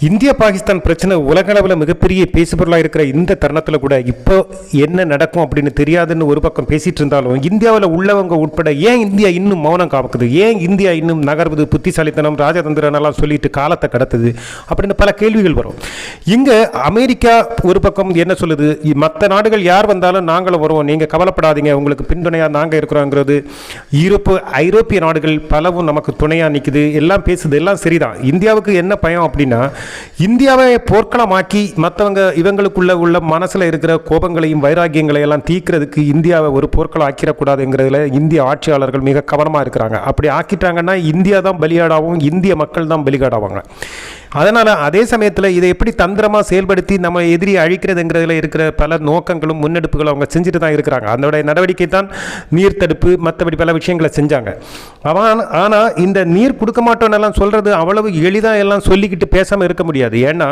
India Pakistan பிரச்சனை உலகளவில் மிகப்பெரிய பேசுபொருளாக இருக்கிற இந்த தருணத்தில் கூட இப்போ என்ன நடக்கும் அப்படின்னு தெரியாதுன்னு ஒரு பக்கம் பேசிகிட்டு இருந்தாலும் இந்தியாவில் உள்ளவங்க உட்பட ஏன் இந்தியா இன்னும் மௌனம் காக்குது ஏன் இந்தியா இன்னும் நகர்வது புத்திசாலித்தனம் ராஜதந்திரனெல்லாம் சொல்லிட்டு காலத்தை கடத்துது? அப்படின்னு பல கேள்விகள் வரும். இங்கே அமெரிக்கா ஒரு பக்கம் என்ன சொல்லுது? மற்ற நாடுகள் யார் வந்தாலும் நாங்களும் வருவோம். நீங்கள் கவலைப்படாதீங்க. உங்களுக்கு பின்துணையாக நாங்கள் இருக்கிறோங்கிறது. யூரோப்பு ஐரோப்பிய நாடுகள் பலவும் நமக்கு துணையாக நிற்குது எல்லாம் பேசுது. எல்லாம் சரிதான். இந்தியாவுக்கு என்ன பயம் அப்படின்னா இந்தியாவை போர்க்களமாக்கி மற்றவங்க இவங்களுக்குள்ள உள்ள மனசில் இருக்கிற கோபங்களையும் வைராக்கியங்களை எல்லாம் தீக்கிறதுக்கு இந்தியாவை ஒரு போர்க்களம் ஆக்கிடக்கூடாதுங்கிறதுல இந்திய ஆட்சியாளர்கள் மிக கவனமாக இருக்கிறாங்க. அப்படி ஆக்கிட்டாங்கன்னா இந்தியா தான் பலியாடாவும் இந்திய மக்கள் தான் பலிகாடாவாங்க. அதனால் அதே சமயத்தில் இதை எப்படி தந்திரமாக செயல்படுத்தி நம்ம எதிரி அழிக்கிறதுங்கிறதுல இருக்கிற பல நோக்கங்களும் முன்னெடுப்புகளும் அவங்க செஞ்சுட்டு தான் இருக்கிறாங்க. அதனுடைய நடவடிக்கை தான் நீர் தடுப்பு மற்றபடி பல விஷயங்களை செஞ்சாங்க. அவன் ஆனால் இந்த நீர் கொடுக்க மாட்டோன்னெல்லாம் சொல்கிறது அவ்வளவு எளிதாக எல்லாம் சொல்லிக்கிட்டு பேசாமல் இருக்க முடியாது. ஏன்னா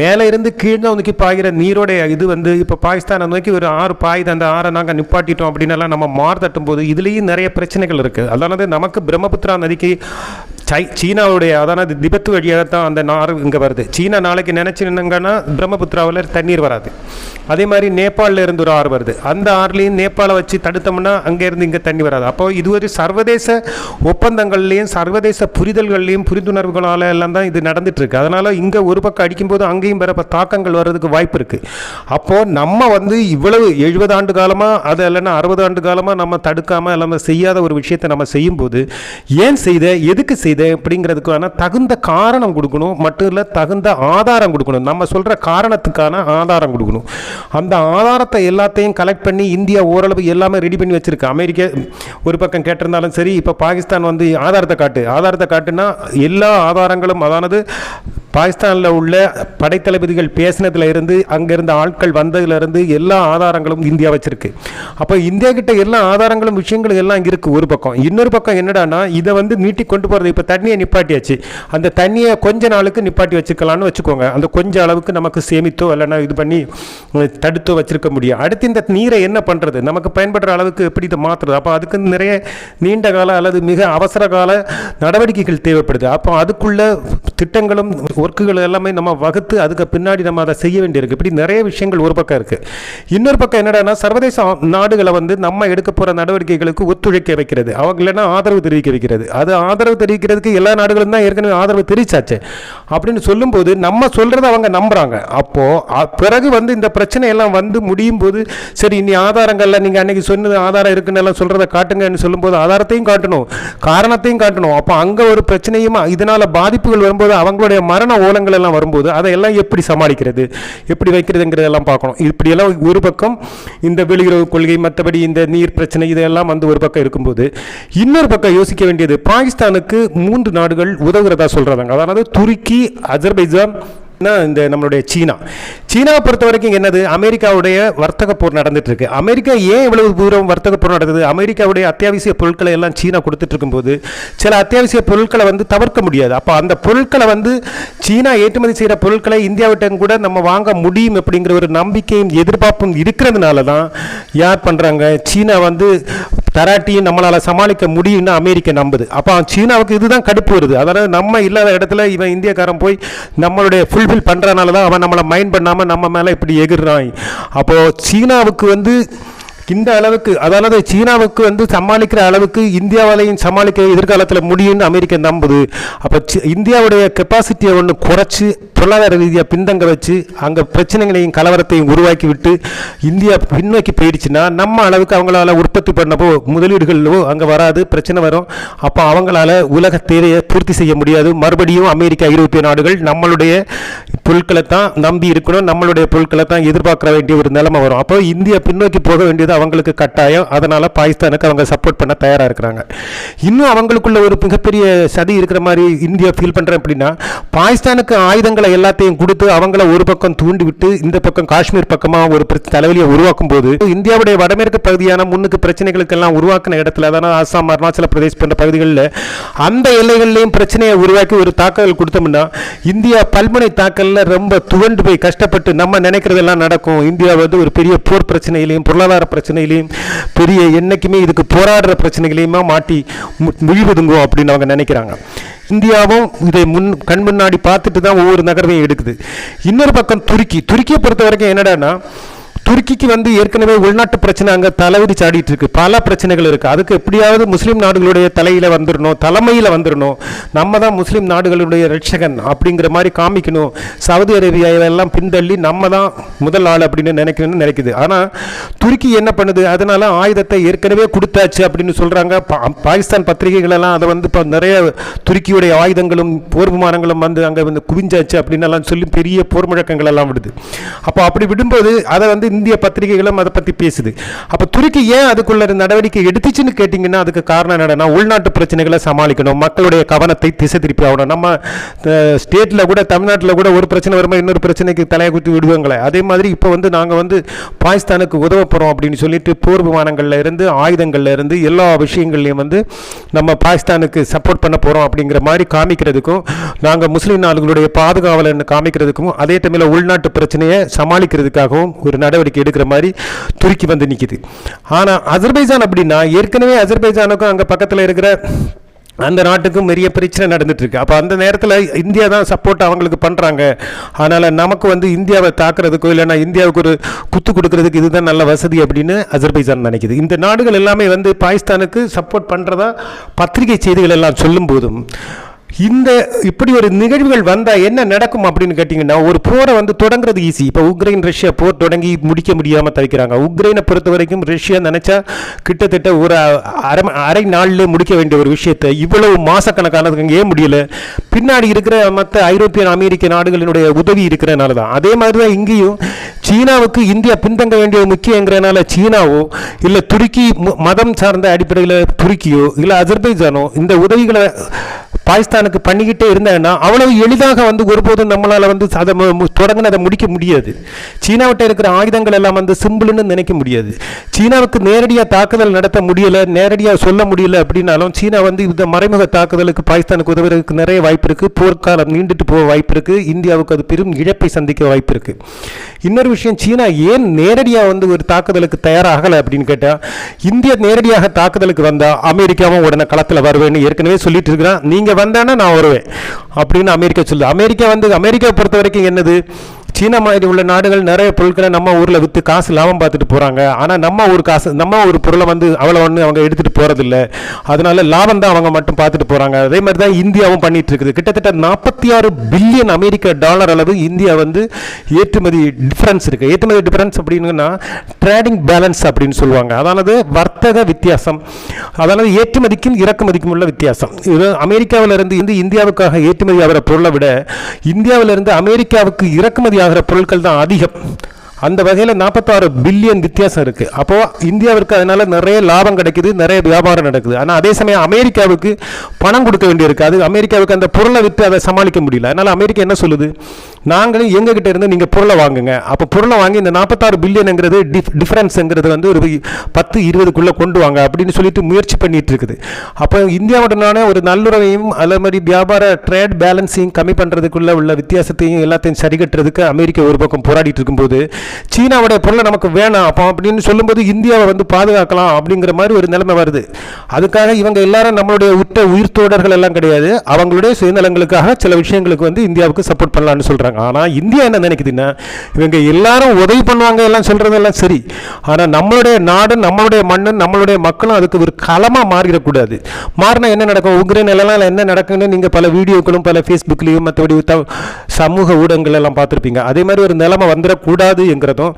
மேலே இருந்து கீழே நோக்கி பாய்கிற நீரோடைய இது வந்து இப்போ பாகிஸ்தானை நோக்கி ஒரு ஆறு பாயுது அந்த ஆறை நாங்கள் நிப்பாட்டிட்டோம் அப்படின்னெல்லாம் நம்ம மார் தட்டும் போது இதுலேயும் நிறைய பிரச்சனைகள் இருக்குது அதாவது நமக்கு பிரம்மபுத்திரா நதிக்கு சை சீனாவுடைய அதானது திபெத்து வழியாக தான் அந்த நார் இங்கே வருது. சீனா நாளைக்கு நினச்சிருந்தாங்கன்னா பிரம்மபுத்திராவில் தண்ணீர் வராது. அதே மாதிரி நேபாளில் இருந்து ஒரு ஆறு வருது. அந்த ஆறுலேயும் நேபாளை வச்சு தடுத்தோம்னா அங்கேருந்து இங்கே தண்ணி வராது. அப்போ இது ஒரு சர்வதேச ஒப்பந்தங்கள்லேயும் சர்வதேச புரிதல்கள்லேயும் புரிந்துணர்வுகளால் எல்லாம் தான் இது நடந்துகிட்ருக்கு அதனால் இங்கே ஒரு பக்கம் அடிக்கும்போது அங்கேயும் வரப்போ தாக்கங்கள் வர்றதுக்கு வாய்ப்பு இருக்குது அப்போது நம்ம வந்து இவ்வளவு எழுபது ஆண்டு காலமாக அது இல்லைன்னா அறுபது ஆண்டு காலமாக நம்ம தடுக்காமல் நம்ம செய்யாத ஒரு விஷயத்தை நம்ம செய்யும்போது ஏன் செய்த எதுக்கு செய்த இது அப்படிங்கிறதுக்கான தகுந்த காரணம் கொடுக்கணும். மட்டும் இல்லை தகுந்த ஆதாரம் கொடுக்கணும். நம்ம சொல்கிற காரணத்துக்கான ஆதாரம் கொடுக்கணும். அந்த ஆதாரத்தை எல்லாத்தையும் கலெக்ட் பண்ணி இந்தியா ஓரளவு எல்லாமே ரெடி பண்ணி வச்சுருக்கு. அமெரிக்கா ஒரு பக்கம் கேட்டிருந்தாலும் சரி இப்போ பாகிஸ்தான் வந்து ஆதாரத்தை காட்டு. ஆதாரத்தை காட்டுனா எல்லா ஆதாரங்களும் அதானது பாகிஸ்தானில் உள்ள படைத்தளபதிகள் பேசினதுல இருந்து அங்கிருந்த ஆட்கள் வந்ததுலேருந்து எல்லா ஆதாரங்களும் இந்தியா வச்சிருக்கு. அப்போ இந்தியா கிட்ட எல்லா ஆதாரங்களும் விஷயங்களும் எல்லாம் இங்கே இருக்குது ஒரு பக்கம். இன்னொரு பக்கம் என்னடான்னா இதை வந்து நீட்டி கொண்டு போகிறது இப்போ தண்ணியை நிப்பாட்டியாச்சு. அந்த தண்ணியை கொஞ்ச நாளுக்கு நிப்பாட்டி வச்சுக்கலாம்னு வச்சுக்கோங்க. அந்த கொஞ்சம் அளவுக்கு நமக்கு சேமித்தோ இல்லைன்னா இது பண்ணி தடுத்தோ வச்சுருக்க முடியும். அடுத்து இந்த நீரை என்ன பண்ணுறது நமக்கு பயன்படுற அளவுக்கு எப்படி இதை மாற்றுறது அப்போ அதுக்கு நிறைய நீண்ட கால அல்லது மிக அவசர கால நடவடிக்கைகள் தேவைப்படுது. அப்போ அதுக்குள்ள திட்டங்களும் ஒர்க்குகள் எல்லாமே நம்ம வகுத்து அதுக்கு பின்னாடி நம்ம அதை செய்ய வேண்டியிருக்கு. இப்படி நிறைய விஷயங்கள் ஒரு பக்கம் இருக்குது இன்னொரு பக்கம் என்னடான்னா சர்வதேச நாடுகளை வந்து நம்ம எடுக்க போகிற நடவடிக்கைகளுக்கு ஒத்துழைக்க வைக்கிறது. அவங்க இல்லைன்னா ஆதரவு தெரிவிக்க வைக்கிறது. அது ஆதரவு தெரிவிக்கிறது செய்கிறதுக்கு எல்லா நாடுகளும் தான் ஏற்கனவே ஆதரவு தெரிவிச்சாச்சு. அப்படின்னு சொல்லும்போது நம்ம சொல்கிறத அவங்க நம்புகிறாங்க அப்போது பிறகு வந்து இந்த பிரச்சனை எல்லாம் வந்து முடியும் போது சரி இனி ஆதாரங்களில் நீங்கள் அன்றைக்கி சொன்னது ஆதாரம் இருக்குன்னு எல்லாம் சொல்கிறத காட்டுங்கன்னு சொல்லும்போது ஆதாரத்தையும் காட்டணும் காரணத்தையும் காட்டணும். அப்போ அங்கே ஒரு பிரச்சனையும் இதனால் பாதிப்புகள் வரும்போது அவங்களுடைய மரண ஓலங்கள் எல்லாம் வரும்போது அதை எல்லாம் எப்படி சமாளிக்கிறது எப்படி வைக்கிறதுங்கிறதெல்லாம் பார்க்கணும். இப்படியெல்லாம் ஒரு பக்கம் இந்த வெளியுறவு கொள்கை மற்றபடி இந்த நீர் பிரச்சனை இதெல்லாம் வந்து ஒரு பக்கம் இருக்கும்போது இன்னொரு பக்கம் யோசிக்க வேண்டியது பாகிஸ்தானுக்கு மூன்று நாடுகள் உதவுகிறதா சொல்கிறாங்க அதாவது துருக்கி அஜர்பைஜான் இந்த நம்மளுடைய சீனா. சீனாவை பொறுத்த வரைக்கும் என்னது? அமெரிக்காவுடைய வர்த்தக போர் நடந்துட்டு இருக்கு அமெரிக்கா ஏன் இவ்வளவு தூரம் வர்த்தக போர் நடக்குது? அமெரிக்காவுடைய அத்தியாவசிய பொருட்களை எல்லாம் சீனா கொடுத்துட்டு இருக்கும்போது சில அத்தியாவசிய பொருட்களை வந்து தவிர்க்க முடியாது. அப்போ அந்த பொருட்களை வந்து சீனா ஏற்றுமதி செய்கிற பொருட்களை இந்தியாவிட்டம் கூட நம்ம வாங்க முடியும் அப்படிங்கிற ஒரு நம்பிக்கையும் எதிர்பார்ப்பும் இருக்கிறதுனால தான் யார் பண்ணுறாங்க சீனா வந்து தராட்டியும் நம்மளால் சமாளிக்க முடியும்னு அமெரிக்கா நம்புது. அப்போ சீனாவுக்கு இதுதான் கடுப்பு வருது. அதாவது நம்ம இல்லாத இடத்துல இவன் இந்தியக்காரன் போய் நம்மளுடைய ஃபுல்ஃபில் பண்ணுறனால தான் அவன் நம்மளை மைண்ட் பண்ணாமல் நம்ம மேலே இப்படி எகிர்றான். அப்போது சீனாவுக்கு வந்து இந்த அளவுக்கு அதாவது சீனாவுக்கு வந்து சமாளிக்கிற அளவுக்கு இந்தியாவாலையும் சமாளிக்க எதிர்காலத்தில் முடியும்னு அமெரிக்கா நம்புது. அப்போ இந்தியாவுடைய கெப்பாசிட்டியை ஒன்று குறைச்சி பொருளாதார ரீதியாக பின்தங்க வச்சு அங்கே பிரச்சனைகளையும் கலவரத்தையும் உருவாக்கி விட்டு இந்தியா பின்னோக்கி போயிடுச்சுன்னா நம்ம அளவுக்கு அவங்களால உற்பத்தி பண்ணப்போ முதலீடுகளோ அங்கே வராது பிரச்சனை வரும். அப்போ அவங்களால உலக தேவையை பூர்த்தி செய்ய முடியாது. மறுபடியும் அமெரிக்கா ஐரோப்பிய நாடுகள் நம்மளுடைய பொருட்களை தான் நம்பி இருக்கணும். நம்மளுடைய பொருட்களை தான் எதிர்பார்க்க வேண்டிய ஒரு நிலைமை வரும். அப்போ இந்தியா பின்னோக்கி போக வேண்டியது அவங்களுக்கு கட்டாயம். அதனால் பாகிஸ்தானுக்கு அவங்க சப்போர்ட் பண்ண தயாராக இருக்கிறாங்க. இன்னும் அவங்களுக்குள்ள ஒரு மிகப்பெரிய சதி இருக்கிற மாதிரி இந்தியா ஃபீல் பண்ணுறேன் அப்படின்னா பாகிஸ்தானுக்கு ஆயுதங்களை எல்லாத்தையும் கொடுத்து அவங்கள ஒரு பக்கம் தூண்டி விட்டு இந்த பக்கம் காஷ்மீர் பக்கமாக ஒரு தலைவலியை உருவாக்கும் போது இந்தியாவுடைய வடமேற்கு பகுதியான முன்னுக்கு பிரச்சனைகளுக்கெல்லாம் உருவாக்கின இடத்துல அதாவது அசாம் அருணாச்சல பிரதேஷ் போன்ற பகுதிகளில் அந்த எல்லைகள்லையும் பிரச்சனையை உருவாக்கி ஒரு தாக்குதல் கொடுத்தோம்னா இந்தியா பல்முனை தாக்கல்ல ரொம்ப துவண்டு போய் கஷ்டப்பட்டு நம்ம நினைக்கிறதெல்லாம் நடக்கும். இந்தியா வந்து ஒரு பெரிய போர் பிரச்சனையிலையும் பொருளாதார பிரச்சனை பிரச்சனையிலையும் பெரிய என்னைக்குமே இதுக்கு போராடுற பிரச்சனைகளையுமா மாட்டி மு- முழிவதுங்கோ அப்படின்னு அவங்க நினைக்கிறாங்க. இந்தியாவும் இதை முன் கண் முன்னாடி பார்த்துட்டு தான் ஒவ்வொரு நகரவையும் எடுக்குது. இன்னொரு பக்கம் துருக்கி துருக்கியை பொறுத்த வரைக்கும் என்னடான்னா துருக்கிக்கு வந்து ஏற்கனவே உள்நாட்டு பிரச்சனை அங்கே தலைவிதி சாடிட்டு இருக்கு. பல பிரச்சனைகள் இருக்கு. அதுக்கு எப்படியாவது முஸ்லீம் நாடுகளுடைய தலையில வந்துடணும் தலைமையில் வந்துடணும் நம்ம தான் முஸ்லீம் நாடுகளுடைய ரட்சகன் அப்படிங்கிற மாதிரி காமிக்கணும். சவுதி அரேபியாவெல்லாம் பின்தள்ளி நம்ம தான் முதல் ஆள் அப்படின்னு நினைக்கணும்னு நினைக்குது. ஆனால் துருக்கி என்ன பண்ணுது? அதனால ஆயுதத்தை ஏற்கனவே கொடுத்தாச்சு அப்படின்னு சொல்றாங்க. பா- பாகிஸ்தான் பத்திரிகைகளெல்லாம் அதை வந்து இப்போ நிறைய துருக்கியுடைய ஆயுதங்களும் போர் விமானங்களும் வந்து அங்கே வந்து குவிஞ்சாச்சு அப்படின்னு எல்லாம் சொல்லி பெரிய போர் முழக்கங்கள் எல்லாம் விடுது. அப்போ அப்படி விடும்போது அதை வந்து இந்திய பத்திரிகைகளும் அதை பற்றி பேசுது. அப்போ துருக்கி ஏன் அதுக்குள்ள நடவடிக்கை எடுத்துச்சுன்னு கேட்டிங்கன்னா அதுக்கு காரணம் என்னென்னா உள்நாட்டு பிரச்சனைகளை சமாளிக்கணும் மக்களுடைய கவனத்தை திசை திருப்பி ஆகணும். நம்ம ஸ்டேட்டில் கூட தமிழ்நாட்டில் கூட ஒரு பிரச்சனை வரும்போது இன்னொரு பிரச்சனைக்கு தலையை குத்தி விடுவாங்களே? அதே மாதிரி இப்போ வந்து நாங்கள் வந்து பாகிஸ்தானுக்கு உதவ போகிறோம் அப்படின்னு சொல்லிட்டு போர் இருந்து ஆயுதங்கள்ல இருந்து எல்லா விஷயங்கள்லையும் வந்து நம்ம பாகிஸ்தானுக்கு சப்போர்ட் பண்ண போகிறோம் அப்படிங்கிற மாதிரி காமிக்கிறதுக்கும் நாங்கள் முஸ்லீம் நாடுகளுடைய பாதுகாவலன்னு காமிக்கிறதுக்கும் அதே டைமில் உள்நாட்டு பிரச்சனையை சமாளிக்கிறதுக்காகவும் ஒரு நடவடிக்கை எடுக்கிற மாதிரி துருக்கி வந்து நிற்கிது ஆனால் அஜர்பைஜான் அப்படின்னா ஏற்கனவே அஜர்பைஜானுக்கும் அங்கே பக்கத்தில் இருக்கிற அந்த நாட்டுக்கும் பெரிய பிரச்சனை நடந்துட்டுருக்கு. அப்போ அந்த நேரத்தில் இந்தியா தான் சப்போர்ட் அவங்களுக்கு பண்ணுறாங்க அதனால் நமக்கு வந்து இந்தியாவை தாக்குறதுக்கோ இல்லைன்னா இந்தியாவுக்கு ஒரு குத்து கொடுக்கறதுக்கு இதுதான் நல்ல வசதி அப்படின்னு அஜர்பைஜான் நினைக்குது. இந்த நாடுகள் எல்லாமே வந்து பாகிஸ்தானுக்கு சப்போர்ட் பண்ணுறதா பத்திரிகை செய்திகள் எல்லாம் சொல்லும் போதும் இந்த இப்படி ஒரு நிகழ்வுகள் வந்தால் என்ன நடக்கும் அப்படின்னு கேட்டிங்கன்னா ஒரு போரை வந்து தொடங்குறது ஈஸி இப்போ உக்ரைன் ரஷ்யா போர் தொடங்கி முடிக்க முடியாமல் தவிக்கிறாங்க. உக்ரைனை பொறுத்த வரைக்கும் ரஷ்யா நினச்சா கிட்டத்தட்ட ஒரு அரை அரை நாளில் முடிக்க வேண்டிய ஒரு விஷயத்தை இவ்வளவு மாசக்கணக்கானதுக்கு ஏன் முடியலை? பின்னாடி இருக்கிற மற்ற ஐரோப்பிய அமெரிக்க நாடுகளினுடைய உதவி இருக்கிறனால தான் அதே மாதிரி தான் இங்கேயும் சீனாவுக்கு இந்தியா பின்தங்க வேண்டிய முக்கியங்கிறனால சீனாவோ இல்லை துருக்கி மதம் சார்ந்த அடிப்படையில் துருக்கியோ இல்லை அஜர்பைஜானோ இந்த உதவிகளை பாகிஸ்தானுக்கு பண்ணிக்கிட்டே இருந்தாங்கன்னா அவ்வளவு எளிதாக வந்து ஒருபோதும் நம்மளால் வந்து அதை மு- தொடங்கின அதை முடிக்க முடியாது. சீனாவிட்ட இருக்கிற ஆயுதங்கள் எல்லாம் வந்து சிம்பிள்னு நினைக்க முடியாது. சீனாவுக்கு நேரடியாக தாக்குதல் நடத்த முடியல நேரடியாக சொல்ல முடியல அப்படின்னாலும் சீனா வந்து இந்த மறைமுக தாக்குதலுக்கு பாகிஸ்தானுக்கு உதவுறதுக்கு நிறைய வாய்ப்பு வாய்ப்பு இருக்குது போர்க்காலம் நீண்டுட்டு போக வாய்ப்பு இருக்குது இந்தியாவுக்கு அது பெரும் இழப்பை சந்திக்க வாய்ப்பு இருக்குது இன்னொரு விஷயம் சீனா ஏன் நேரடியாக வந்து ஒரு தாக்குதலுக்கு தயாராகலை அப்படின்னு கேட்டால் இந்தியா நேரடியாக தாக்குதலுக்கு வந்தால் அமெரிக்காவும் உடனே களத்தில் வருவேன்னு ஏற்கனவே சொல்லிட்டு இருக்கிறான். நீங்கள் வந்தானே நான் வருவேன் அப்படின்னு அமெரிக்கா சொல்லுது. அமெரிக்கா வந்து அமெரிக்கா பொறுத்த வரைக்கும் என்னது? சீனா மாதிரி உள்ள நாடுகள் நிறைய பொருட்களை நம்ம ஊரில் விற்று காசு லாபம் பார்த்துட்டு போகிறாங்க ஆனால் நம்ம ஒரு காசு நம்ம ஒரு பொருளை வந்து அவ்வளோ ஒன்று அவங்க எடுத்துகிட்டு போகிறதில்ல அதனால லாபம் தான் அவங்க மட்டும் பார்த்துட்டு போகிறாங்க அதே மாதிரி தான் இந்தியாவும் பண்ணிட்டு இருக்குது. கிட்டத்தட்ட நாற்பத்தி ஆறு பில்லியன் அமெரிக்க டாலர் அளவு இந்தியா வந்து ஏற்றுமதி டிஃப்ரென்ஸ் இருக்குது ஏற்றுமதி டிஃப்ரென்ஸ் அப்படின்னா ட்ரேடிங் பேலன்ஸ் அப்படின்னு சொல்லுவாங்க. அதானது வர்த்தக வித்தியாசம். அதாவது ஏற்றுமதிக்கும் இறக்குமதிக்கும் உள்ள வித்தியாசம். இது அமெரிக்காவிலிருந்து இந்தியாவுக்காக ஏற்றுமதி ஆகிற பொருளை விட இந்தியாவிலிருந்து அமெரிக்காவுக்கு இறக்குமதி ஆகிற பொருட்கள் தான் அதிகம். அந்த வகையில் நாற்பத்தாறு பில்லியன் வித்தியாசம் இருக்குது அப்போது இந்தியாவிற்கு அதனால நிறைய லாபம் கிடைக்குது நிறைய வியாபாரம் நடக்குது. ஆனால் அதே சமயம் அமெரிக்காவுக்கு பணம் கொடுக்க வேண்டியிருக்கு. அது அமெரிக்காவுக்கு அந்த பொருளை விற்று அதை சமாளிக்க முடியல. அதனால் அமெரிக்கா என்ன சொல்லுது? நாங்களும் எங்ககிட்ட இருந்து நீங்கள் பொருளை வாங்குங்க. அப்போ பொருளை வாங்கி இந்த நாற்பத்தாறு பில்லியனுங்கிறது டிஃப் டிஃப்ரென்ஸுங்கிறது வந்து ஒரு பத்து இருபதுக்குள்ளே கொண்டு வாங்க அப்படின்னு சொல்லிட்டு முயற்சி பண்ணிட்டு இருக்குது. அப்போ இந்தியாவுடனான ஒரு நல்லுறவையும் அதே மாதிரி வியாபார ட்ரேட் பேலன்ஸையும் கம்மி பண்ணுறதுக்குள்ள உள்ள வித்தியாசத்தையும் எல்லாத்தையும் சரி கட்டுறதுக்கு அமெரிக்கா ஒரு பக்கம் போராடிட்டு இருக்கும்போது சீனாவுடைய பொருளை நமக்கு வேணாம். அப்போ அப்படின்னு சொல்லும்போது இந்தியாவை வந்து பாதுகாக்கலாம் அப்படிங்கிற மாதிரி ஒரு நிலைமை வருது. அதுக்காக இவங்க எல்லாரும் நம்மளுடைய உற்ற உயிர் தோடர்கள் எல்லாம் கிடையாது. அவங்களுடைய சுயநலங்களுக்காக சில விஷயங்களுக்கு வந்து இந்தியாவுக்கு சப்போர்ட் பண்ணலாம்னு சொல்கிறாங்க ஆனால் இந்தியா என்ன நினைக்குதுன்னா இவங்க எல்லாரும் உதவி பண்ணுவாங்க எல்லாம் சொல்கிறதெல்லாம் சரி. ஆனால் நம்மளுடைய நாடு நம்மளுடைய மண்ணு நம்மளுடைய மக்களும் அதுக்கு ஒரு களமாக மாறிடக்கூடாது. மாறினா என்ன நடக்கும்? உக்ரைன் எல்லாம் என்ன நடக்குன்னு நீங்கள் பல வீடியோக்களும் பல ஃபேஸ்புக்லேயும் மற்றபடி சமூக ஊடகங்கள் எல்லாம் பார்த்துருப்பீங்க. அதே மாதிரி ஒரு நிலைமை வந்துடக்கூடாது என்கிறதும்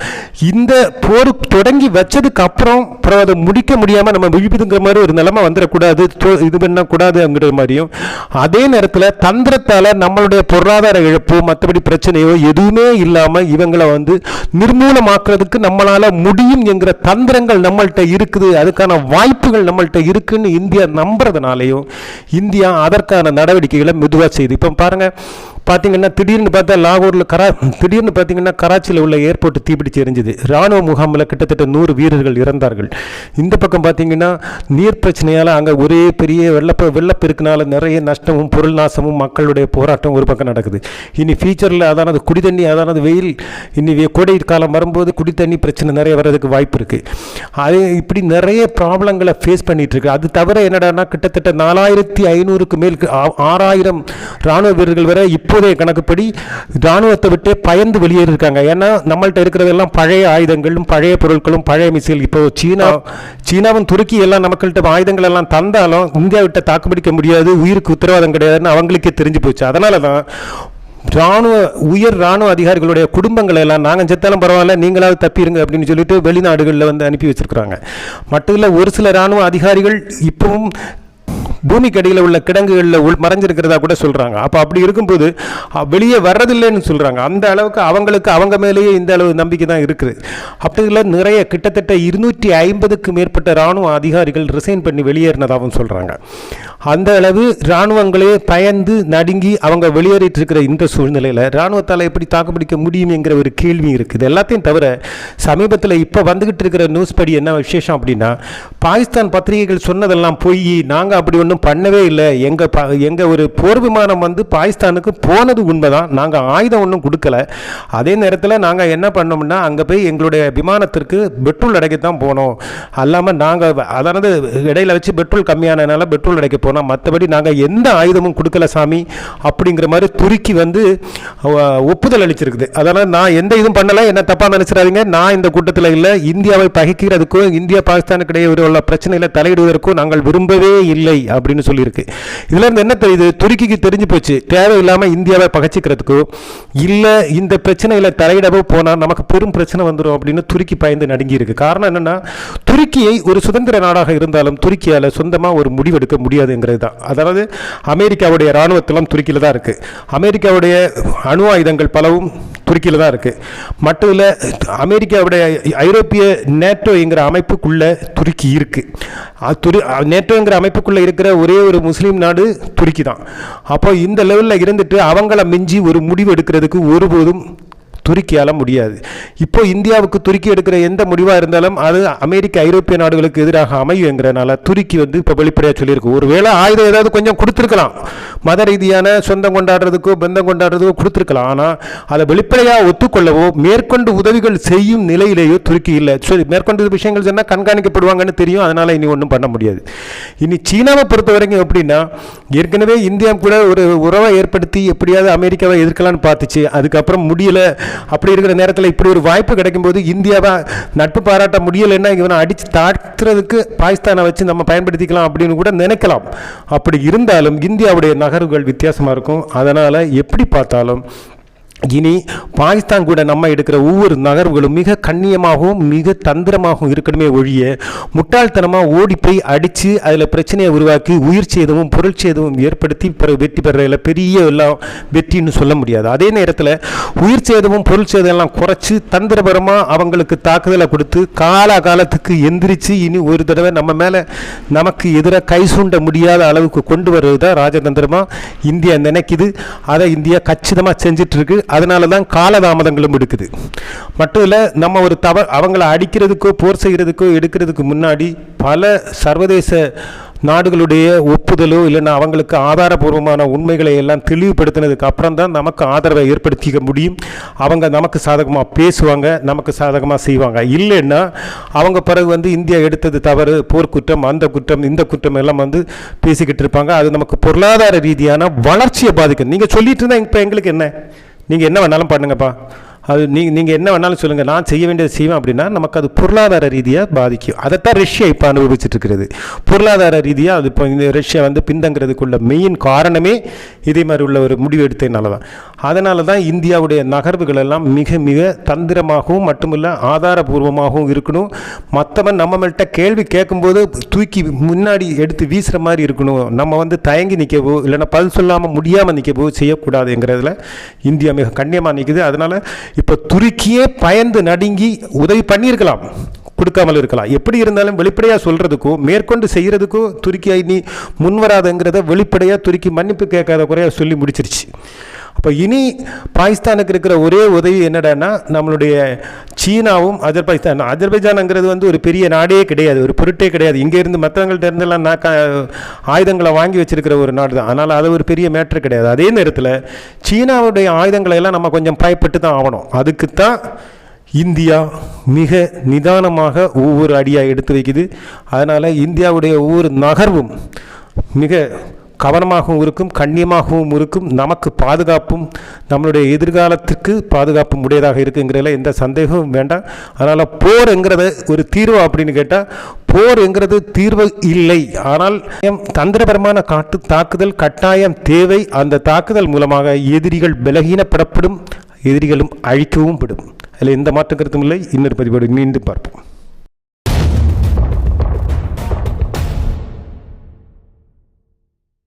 இந்த போர் தொடங்கி வச்சதுக்கு அப்புறம் அப்புறம் அதை முடிக்க முடியாமல் நம்ம விழிப்புங்கிற மாதிரி ஒரு நிலைமை வந்துடக்கூடாது இது பண்ணக்கூடாதுங்கிற மாதிரியும் அதே நேரத்தில் தந்திரத்தால் நம்மளுடைய பொருளாதார இழப்பு மற்றபடி பிரச்சனையோ எதுவுமே இல்லாமல் இவங்களை வந்து நிர்மூலமாக்குறதுக்கு நம்மளால் முடியும் என்கிற தந்திரங்கள் நம்மள்கிட்ட இருக்குது. அதுக்கான வாய்ப்புகள் நம்மள்கிட்ட இருக்குன்னு இந்தியா நம்புறதுனாலையும் இந்தியா அதற்கான நடவடிக்கைகளை மெதுவாக செய்யுது இப்போ பாருங்க பார்த்தீங்கன்னா திடீர்னு பார்த்தா லாகூரில் கரா திடீர்னு பார்த்தீங்கன்னா கராச்சியில் உள்ள ஏர்போர்ட் தீப்பிடிச்சு எரிஞ்சுது. ராணுவ முகாமில் கிட்டத்தட்ட நூறு வீரர்கள் இறந்தார்கள். இந்த பக்கம் பார்த்தீங்கன்னா நீர் பிரச்சனையால் அங்கே ஒரே பெரிய வெள்ளப்ப வெள்ளப்பெருக்கினால நிறைய நஷ்டமும் பொருள் நாசமும் மக்களுடைய போராட்டம் ஒரு பக்கம் நடக்குது. இனி ஃபியூச்சர் சம்மரில் அதானது குடி தண்ணி அதானது வெயில் இன்னி கோடை காலம் வரும்போது குடி தண்ணி பிரச்சனை நிறைய வர்றதுக்கு வாய்ப்பு இருக்குது அது இப்படி நிறைய ப்ராப்ளங்களை ஃபேஸ் பண்ணிகிட்ருக்கு அது தவிர என்னடான்னா கிட்டத்தட்ட நாலாயிரத்தி ஐநூறுக்கு மேல் ஆ- ஆறாயிரம் ராணுவ வீரர்கள் வரை இப்போதைய கணக்குப்படி ராணுவத்தை விட்டே பயந்து வெளியேறிருக்காங்க. ஏன்னா நம்மள்ட்ட இருக்கிறதெல்லாம் பழைய ஆயுதங்களும் பழைய பொருட்களும் பழைய மிசைல். இப்போ சீனா சீனாவும் துருக்கி எல்லாம் நமக்கள்கிட்ட ஆயுதங்கள் எல்லாம் தந்தாலும் இந்தியாவிட்ட தாக்குப்பிடிக்க முடியாது உயிருக்கு உத்தரவாதம் கிடையாதுன்னு அவங்களுக்கே தெரிஞ்சு போச்சு. அதனால தான் ராணுவ உயர் ராணுவ அதிகாரிகளுடைய குடும்பங்களை எல்லாம் நாங்கள் செத்தாலும் பரவாயில்ல நீங்களாவது தப்பிடுங்க அப்படின்னு சொல்லிட்டு வெளிநாடுகளில் வந்து அனுப்பி வச்சுருக்குறாங்க. மட்டும் இல்லை ஒரு சில ராணுவ அதிகாரிகள் இப்பவும் பூமிக்கடியில் உள்ள கிடங்குகளில் உள் மறைஞ்சிருக்கிறதா கூட சொல்கிறாங்க அப்போ அப்படி இருக்கும்போது வெளியே வர்றதில்லைன்னு சொல்கிறாங்க அந்த அளவுக்கு அவங்களுக்கு அவங்க மேலேயே இந்த அளவு நம்பிக்கை தான் இருக்குது. அப்படில நிறைய கிட்டத்தட்ட இருநூற்றி ஐம்பதுக்கு மேற்பட்ட இராணுவ அதிகாரிகள் ரிசைன் பண்ணி வெளியேறினதாகவும் சொல்கிறாங்க அந்த அளவு இராணுவங்களே பயந்து நடுங்கி அவங்க வெளியேறிட்டு இருக்கிற இந்த சூழ்நிலையில் இராணுவத்தால் எப்படி தாக்குப்பிடிக்க முடியும் என்கிற ஒரு கேள்வி இருக்குது. எல்லாத்தையும் தவிர சமீபத்தில் இப்போ வந்துகிட்டு இருக்கிற நியூஸ் படி என்ன விசேஷம் அப்படின்னா பாகிஸ்தான் பத்திரிகைகள் சொன்னதெல்லாம் போய் நாங்கள் அப்படி ஒன்றும் பண்ணவே இல்லை. எங்கள் ப எங்கள் ஒரு போர் விமானம் வந்து பாகிஸ்தானுக்கு போனது உண்மைதான். நாங்கள் ஆயுதம் ஒன்றும் கொடுக்கல. அதே நேரத்தில் நாங்கள் என்ன பண்ணோம்னா அங்கே போய் எங்களுடைய விமானத்திற்கு பெட்ரோல் அடைக்க தான் போனோம். அல்லாமல் நாங்கள் அதாவது இடையில வச்சு பெட்ரோல் கம்மியானதுனால பெட்ரோல் அடைக்க போனோம். மற்றபடி நாங்கள் எந்த ஆயுதமும் கொடுக்கல சாமி. அப்படிங்கிற மாதிரி துருக்கி வந்து ஒப்புதல் அளிச்சிருக்குது. அதனால் நான் எந்த இதுவும் பண்ணலை. என்ன தப்பாக நினச்சிடாதீங்க. நான் இந்த கூட்டத்தில் இல்லை. இந்தியாவை பகைக்கிறதுக்கும் இந்தியா பாகிஸ்தானுக்கு இடையே உள்ள பிரச்சனையில் தலையிடுவதற்கும் நாங்கள் விரும்பவே இல்லை. அப்படின்னு சொல்லியிருக்கு. இதுல இருந்து என்ன தெரியுது? துருக்கிக்கு தெரிஞ்சு போச்சு. தேவையில்லாமல் இந்தியாவை பகைச்சிக்கிறதுக்கோ இல்லை இந்த பிரச்சனையில் தலையிடவோ போனால் நமக்கு பெரும் பிரச்சனை வந்துடும் அப்படின்னு துருக்கி பயந்து நடுங்கியிருக்கு. காரணம் என்னென்னா துருக்கியை ஒரு சுதந்திர நாடாக இருந்தாலும் துருக்கியால் சொந்தமாக ஒரு முடிவெடுக்க முடியாதுங்கிறது தான். அதாவது அமெரிக்காவுடைய இராணுவத்தெல்லாம் துருக்கியில் தான் இருக்குது அமெரிக்காவுடைய அணு ஆயுதங்கள் பலவும் துருக்கியில் தான் இருக்குது மட்டும் இல்லை அமெரிக்காவுடைய ஐரோப்பிய நேட்டோங்கிற அமைப்புக்குள்ளே துருக்கி இருக்குது துரு நேட்டோங்கிற அமைப்புக்குள்ளே இருக்கிற ஒரே ஒரு முஸ்லீம் நாடு துருக்கி தான் அப்போ இந்த லெவலில் இருந்துட்டு அவங்கள மிஞ்சி ஒரு முடிவு எடுக்கிறதுக்கு ஒருபோதும் துருக்கியால் முடியாது. இப்போ இந்தியாவுக்கு துருக்கி எடுக்கிற எந்த முடிவாக இருந்தாலும் அது அமெரிக்க ஐரோப்பிய நாடுகளுக்கு எதிராக அமையும் என்கிறனால துருக்கி வந்து இப்போ வெளிப்படையாக சொல்லியிருக்கு. ஒருவேளை ஆயுதம் ஏதாவது கொஞ்சம் கொடுத்துருக்கலாம். மத ரீதியான சொந்தம் கொண்டாடுறதுக்கோ பந்தம் கொண்டாடுறதுக்கோ கொடுத்துருக்கலாம். ஆனால் அதை வெளிப்படையாக ஒத்துக்கொள்ளவோ மேற்கொண்டு உதவிகள் செய்யும் நிலையிலேயோ துருக்கி இல்லை. சரி மேற்கொண்டு விஷயங்கள் சொன்னால் கண்காணிக்கப்படுவாங்கன்னு தெரியும். அதனால் இனி ஒன்றும் பண்ண முடியாது. இனி சீனாவை பொறுத்த வரைக்கும் எப்படின்னா ஏற்கனவே இந்தியா கூட ஒரு உறவை ஏற்படுத்தி எப்படியாவது அமெரிக்காவை எதிர்க்கலான்னு பார்த்துச்சு. அதுக்கப்புறம் முடியல. அப்படி இருக்கிற நேரத்தில் இப்படி ஒரு வாய்ப்பு கிடைக்கும்போது இந்தியாவை நட்பு பாராட்ட முடியலைன்னா இவனை அடித்து தாக்குறதுக்கு பாகிஸ்தானை வச்சு நம்ம பயன்படுத்திக்கலாம் அப்படின்னு கூட நினைக்கலாம். அப்படி இருந்தாலும் இந்தியாவுடைய நகர்வுகள் வித்தியாசமாக இருக்கும். அதனால் எப்படி பார்த்தாலும் இனி பாகிஸ்தான் கூட நம்ம எடுக்கிற ஒவ்வொரு நகர்வுகளும் மிக கண்ணியமாகவும் மிக தந்திரமாகவும் இருக்கணுமே ஒழிய முட்டாள்தனமாக ஓடி போய் அடித்து அதில் பிரச்சனையை உருவாக்கி உயிர் சேதமும் பொருள் சேதமும் ஏற்படுத்தி பிற வெற்றி பெறல பெரிய எல்லாம் வெற்றின்னு சொல்ல முடியாது. அதே நேரத்தில் உயிர் சேதமும் பொருள் சேதம் எல்லாம் குறைச்சி தந்திரபரமாக அவங்களுக்கு தாக்குதலை கொடுத்து கால காலத்துக்கு எந்திரிச்சு இனி ஒரு தடவை நம்ம மேலே நமக்கு எதிராக கை சூண்ட முடியாத அளவுக்கு கொண்டு வருவது தான் ராஜதந்திரமாக இந்தியா நினைக்குது. அதை இந்தியா கச்சிதமாக செஞ்சிட்ருக்கு அதனால தான் காலதாமதங்களும் எடுக்குது. மட்டும் இல்லை நம்ம ஒரு தவ அவங்கள அடிக்கிறதுக்கோ போர் செய்கிறதுக்கோ எடுக்கிறதுக்கு முன்னாடி பல சர்வதேச நாடுகளுடைய ஒப்புதலோ இல்லைன்னா அவங்களுக்கு ஆதாரபூர்வமான உண்மைகளை எல்லாம் தெளிவுபடுத்தினதுக்கு அப்புறம் தான் நமக்கு ஆதரவை ஏற்படுத்திக்க முடியும். அவங்க நமக்கு சாதகமாக பேசுவாங்க நமக்கு சாதகமாக செய்வாங்க. இல்லைன்னா அவங்க பிறகு வந்து இந்தியா எடுத்தது தவறு போர்க்குற்றம் அந்த குற்றம் இந்த குற்றம் எல்லாம் வந்து பேசிக்கிட்டு இருப்பாங்க. அது நமக்கு பொருளாதார ரீதியான வளர்ச்சியை பாதிக்கும். நீங்கள் சொல்லிட்டு இருந்தால் இப்போ எங்களுக்கு என்ன? நீங்கள் என்ன வேணாலும் பண்ணுங்கப்பா. அது நீங்கள் நீங்கள் என்ன வேணாலும் சொல்லுங்கள் நான் செய்ய வேண்டியது செய்வேன் அப்படின்னா நமக்கு அது பொருளாதார ரீதியாக பாதிக்கும். அதைத்தான் ரஷ்யா இப்போ அனுபவிச்சுட்டு இருக்கிறது பொருளாதார ரீதியாக அது இப்போ இந்த ரஷ்யா வந்து பின்தங்கிறதுக்குள்ள மெயின் காரணமே இதே மாதிரி உள்ள ஒரு முடிவு எடுத்ததுனால தான் அதனால தான் இந்தியாவுடைய நகர்வுகள் எல்லாம் மிக மிக தந்திரமாகவும் மட்டுமில்ல ஆதாரபூர்வமாகவும் இருக்கணும். மற்றவன் நம்ம கேள்வி கேட்கும்போது தூக்கி முன்னாடி எடுத்து வீசுகிற மாதிரி இருக்கணும். நம்ம வந்து தயங்கி நிற்கவோ இல்லைன்னா பதில் சொல்லாமல் முடியாமல் நிற்கவோ செய்யக்கூடாதுங்கிறதுல இந்தியா மிக கண்ணியமாக நிற்குது அதனால் இப்போ துருக்கியே பயந்து நடுங்கி உதவி பண்ணியிருக்கலாம் கொடுக்காமல் இருக்கலாம். எப்படி இருந்தாலும் வெளிப்படையாக சொல்கிறதுக்கும் மேற்கொண்டு செய்கிறதுக்கும் துருக்கி நீ முன்வராதுங்கிறத வெளிப்படையாக துருக்கி மன்னிப்பு கேட்காத குறையாக சொல்லி முடிச்சிருச்சு. இப்போ இனி பாகிஸ்தானுக்கு இருக்கிற ஒரே உதவி என்னடான்னா நம்மளுடைய சீனாவும் அஜர்பைஜான் அஜர்பைஜானுங்கிறது வந்து ஒரு பெரிய நாடே கிடையாது ஒரு பொருட்டே கிடையாது. இங்கேருந்து மற்றவங்கள்ட்ட இருந்தெல்லாம் நான் க- ஆயுதங்களை வாங்கி வச்சிருக்கிற ஒரு நாடு தான். அதனால் அது ஒரு பெரிய மேட்ரு கிடையாது. அதே நேரத்தில் சீனாவுடைய ஆயுதங்களை எல்லாம் நம்ம கொஞ்சம் பயப்பட்டு தான் ஆகணும் அதுக்கு தான் இந்தியா மிக நிதானமாக ஒவ்வொரு அடியாக எடுத்து வைக்குது. அதனால் இந்தியாவுடைய ஒவ்வொரு நகர்வும் மிக கவனமாகவும் இருக்கும் கண்ணியமாகவும் இருக்கும் நமக்கு பாதுகாப்பும் நம்மளுடைய எதிர்காலத்துக்கு பாதுகாப்பும் உடையதாக இருக்குங்கிறதுல எந்த சந்தேகமும் வேண்டாம். அதனால் போருங்கிறத ஒரு தீர்வு அப்படின்னு கேட்டால் போருங்கிறது தீர்வு இல்லை. ஆனால் தந்திரபரமான காட்டு தாக்குதல் கட்டாயம் தேவை அந்த தாக்குதல் மூலமாக எதிரிகள் பலகீனப்படப்படும் எதிரிகளும் அழிக்கவும் படும். அதில் எந்த மாற்று கருத்தும் இல்லை. இன்னொரு பதிவோடு மீண்டும் பார்ப்போம்.